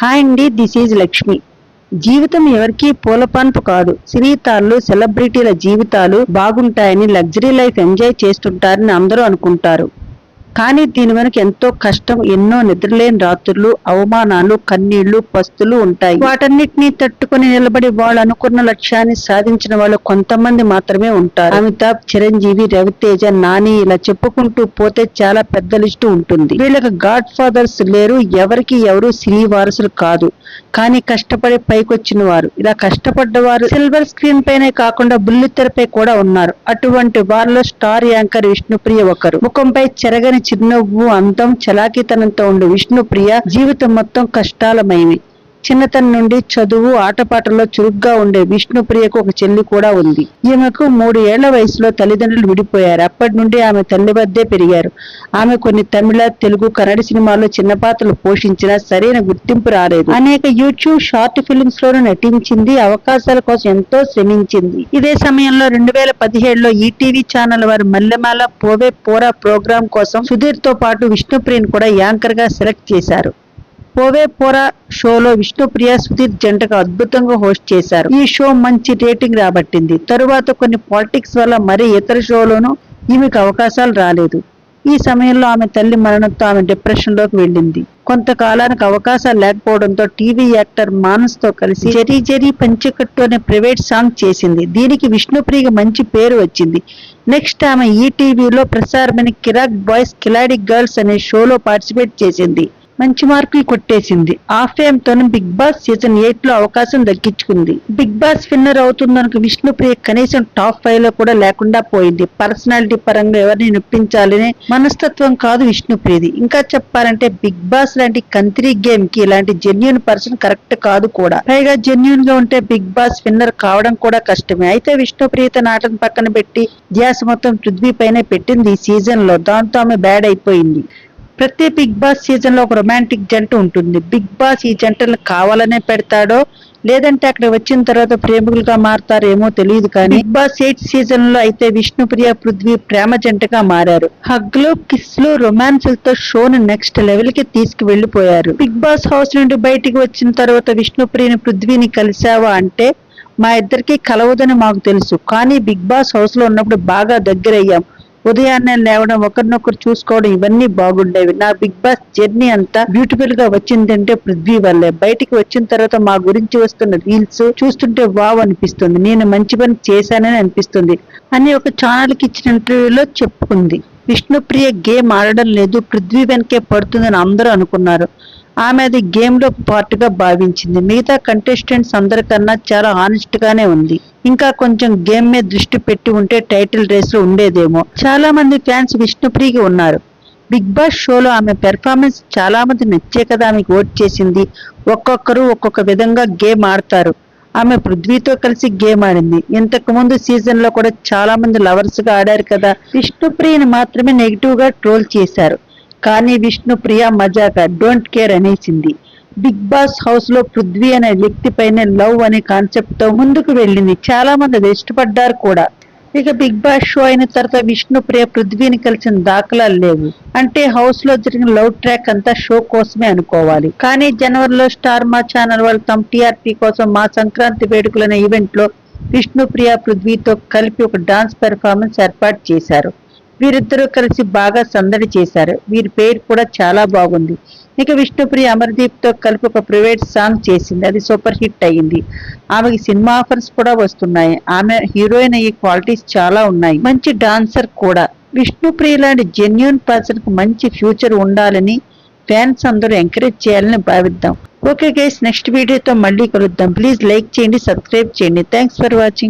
Hi అండి this is Lakshmi. జీవితం ఎవరికీ పూలపాన్పు కాదు. సినీతాళ్ళు సెలబ్రిటీల జీవితాలు బాగుంటాయని లగ్జరీ లైఫ్ ఎంజాయ్ చేస్తుంటారని అందరూ అనుకుంటారు. కానీ దీని వెనుక ఎంతో కష్టం ఎన్నో నిద్రలేని రాత్రులు అవమానాలు కన్నీళ్ళు పస్తులు ఉంటాయి. వాటన్నిటినీ తట్టుకుని నిలబడి వాళ్ళు అనుకున్న లక్ష్యాన్ని సాధించిన వాళ్ళు కొంతమంది మాత్రమే ఉంటారు. అమితాబ్ చిరంజీవి రవితేజ నాని ఇలా చెప్పుకుంటూ పోతే చాలా పెద్ద లిస్టు ఉంటుంది. వీళ్ళకి గాడ్ ఫాదర్స్ లేరు ఎవరికి ఎవరు సినీ వారసులు కాదు. కానీ కష్టపడి పైకొచ్చిన వారు. ఇలా కష్టపడ్డ వారు సిల్వర్ స్క్రీన్ పైనే కాకుండా బుల్లితెరపై కూడా ఉన్నారు. అటువంటి వారిలో స్టార్ యాంకర్ విష్ణుప్రియ ఒకరు. ముఖంపై చెరగని చిరునవ్వు అందం చలాకితనంతో ఉండు. విష్ణు విష్ణుప్రియ జీవితం మొత్తం కష్టాలమైనవి చిన్నతనం నుండి చదువు ఆటపాటల్లో చురుగ్గా ఉండే విష్ణుప్రియకు ఒక చెల్లి కూడా ఉంది. ఈమెకు మూడు ఏళ్ళ వయసులో తల్లిదండ్రులు విడిపోయారు. అప్పటి నుండి ఆమె తల్లి వద్దే పెరిగారు. ఆమె కొన్ని తమిళ తెలుగు కన్నడ సినిమాల్లో చిన్న పాత్రలు పోషించినా సరైన గుర్తింపు రాలేదు. అనేక యూట్యూబ్ షార్ట్ ఫిల్మ్స్ లోనూ నటించింది. అవకాశాల కోసం ఎంతో శ్రమించింది. ఇదే సమయంలో రెండు వేల పదిహేడులో ఈటీవీ ఛానల్ వారు మల్లెమాల పోవే పోరా ప్రోగ్రాం కోసం సుధీర్తో పాటు విష్ణుప్రియను కూడా యాంకర్గా సెలెక్ట్ చేశారు. పోవే పోరా షోలో విష్ణుప్రియ సుధీర్ జంటగా అద్భుతంగా హోస్ట్ చేశారు. ఈ షో మంచి రేటింగ్ రాబట్టింది. తరువాత కొన్ని పాలిటిక్స్ వల్ల మరీ ఇతర షోలోనూ ఈమెకు అవకాశాలు రాలేదు. ఈ సమయంలో ఆమె తల్లి మరణంతో ఆమె డిప్రెషన్లోకి వెళ్ళింది. కొంతకాలానికి అవకాశాలు లేకపోవడంతో టీవీ యాక్టర్ మానస్తో కలిసి జరీ జరీ పంచకట్టు అనే ప్రైవేట్ సాంగ్ చేసింది. దీనికి విష్ణుప్రియకి మంచి పేరు వచ్చింది. నెక్స్ట్ ఆమె ఈటీవీలో ప్రసారమైన కిరాక్ బాయ్స్ కిలాడి గర్ల్స్ అనే షోలో పార్టిసిపేట్ చేసింది. మంచి మార్కులు కొట్టేసింది. ఆ ఫేమ్ తోను బిగ్ బాస్ సీజన్ ఎయిట్లో అవకాశం దక్కించుకుంది. బిగ్ బాస్ విన్నర్ అవుతుందనుకు విష్ణుప్రియ కనీసం టాప్ ఫైవ్లో కూడా లేకుండా పోయింది. పర్సనాలిటీ పరంగా ఎవరిని నొప్పించాలనే మనస్తత్వం కాదు విష్ణుప్రియది. ఇంకా చెప్పాలంటే బిగ్ బాస్ లాంటి కంత్రీ గేమ్కి ఇలాంటి జెన్యున్ పర్సన్ కరెక్ట్ కాదు కూడా. పైగా జెన్యున్గా ఉంటే బిగ్ బాస్ విన్నర్ కావడం కూడా కష్టమే. అయితే విష్ణుప్రియత తన పక్కన పెట్టి ధ్యాస మొత్తం పృథ్వీ పైనే పెట్టింది ఈ సీజన్లో. దాంతో ఆమె బ్యాడ్ అయిపోయింది. ప్రతి బిగ్ బాస్ సీజన్లో ఒక రొమాంటిక్ జంట ఉంటుంది. బిగ్ బాస్ ఈ జంటలను కావాలనే పెడతాడో లేదంటే అక్కడ వచ్చిన తర్వాత ప్రేమికులుగా మారతారేమో తెలియదు కానీ బిగ్ బాస్ ఎయిట్ సీజన్లో అయితే విష్ణుప్రియ పృథ్వీ ప్రేమ జంటగా మారారు. హగ్లు కిస్లు రొమాన్సులతో షోను నెక్స్ట్ లెవెల్కి తీసుకు వెళ్ళిపోయారు బిగ్ బాస్ హౌస్ నుండి బయటికి వచ్చిన తర్వాత విష్ణుప్రియని పృథ్వీని కలిశావా అంటే మా ఇద్దరికి కలవదని మాకు తెలుసు. కానీ బిగ్ బాస్ హౌస్లో ఉన్నప్పుడు బాగా దగ్గరయ్యాం. ఉదయాన్నే లేవడం ఒకరినొకరు చూసుకోవడం ఇవన్నీ బాగుండేవి. నా బిగ్ బాస్ జర్నీ అంతా బ్యూటిఫుల్గా వచ్చిందంటే పృథ్వీ వల్లే. బయటికి వచ్చిన తర్వాత మా గురించి వస్తున్న రీల్స్ చూస్తుంటే వావ్ అనిపిస్తుంది. నేను మంచి పని చేశానని అనిపిస్తుంది. అని ఒక ఛానల్కి ఇచ్చిన ఇంటర్వ్యూలో చెప్పుకుంది. విష్ణుప్రియ గేమ్ ఆడడం లేదు పృథ్వీ వెనకే పడుతుందని అందరూ అనుకున్నారు. ఆమె అది గేమ్లో పార్ట్గా భావించింది. మిగతా కంటెస్టెంట్స్ అందరికన్నా చాలా ఆనెస్ట్గానే ఉంది. ఇంకా కొంచెం గేమ్ మీద దృష్టి పెట్టి ఉంటే టైటిల్ రేస్లో ఉండేదేమో. చాలా మంది ఫ్యాన్స్ విష్ణుప్రియకి ఉన్నారు. బిగ్ బాస్ షోలో ఆమె పెర్ఫార్మెన్స్ చాలా మంది నచ్చే కదా ఆమెకు ఓట్ చేసింది. ఒక్కొక్కరు ఒక్కొక్క విధంగా గేమ్ ఆడతారు. ఆమె పృథ్వీతో కలిసి గేమ్ ఆడింది. ఇంతకు ముందు సీజన్లో కూడా చాలా మంది లవర్స్గా ఆడారు కదా. విష్ణుప్రియని మాత్రమే నెగిటివ్గా ట్రోల్ చేశారు. కానీ విష్ణుప్రియ మజాక డోంట్ కేర్ అనేసింది. బిగ్ బాస్ హౌస్లో పృథ్వీ అనే వ్యక్తి పైన లవ్ అనే కాన్సెప్ట్తో ముందుకు వెళ్ళింది. చాలా మంది అది ఇష్టపడ్డారు కూడా. ఇక బిగ్ బాస్ షో అయిన తర్వాత విష్ణుప్రియ పృథ్వీని కలిసిన దాఖలాలు లేవు. అంటే హౌస్లో జరిగిన లవ్ ట్రాక్ అంతా షో కోసమే అనుకోవాలి. కానీ జనవరిలో స్టార్ మా ఛానల్ వాళ్ళు తమ టీఆర్పీ కోసం మా సంక్రాంతి వేడుకలనే ఈవెంట్లో విష్ణుప్రియ పృథ్వీతో కలిపి ఒక డాన్స్ పెర్ఫార్మెన్స్ ఏర్పాటు చేశారు. వీరిద్దరూ కలిసి బాగా సందడి చేశారు. వీరి పేరు కూడా చాలా బాగుంది. ఇక విష్ణుప్రియ అమర్దీప్తో కలిపి ఒక ప్రైవేట్ సాంగ్ చేసింది. అది సూపర్ హిట్ అయ్యింది. ఆమెకి సినిమా ఆఫర్స్ కూడా వస్తున్నాయి. ఆమె హీరోయిన్ అయ్యే క్వాలిటీస్ చాలా ఉన్నాయి. మంచి డాన్సర్ కూడా. విష్ణుప్రియ లాంటి జెన్యున్ పర్సన్కు మంచి ఫ్యూచర్ ఉండాలని ఫ్యాన్స్ అందరూ ఎంకరేజ్ చేయాలని భావిద్దాం. ఓకే గైస్ నెక్స్ట్ వీడియోతో మళ్ళీ కలుద్దాం. ప్లీజ్ లైక్ చేయండి సబ్స్క్రైబ్ చేయండి. Thanks for watching.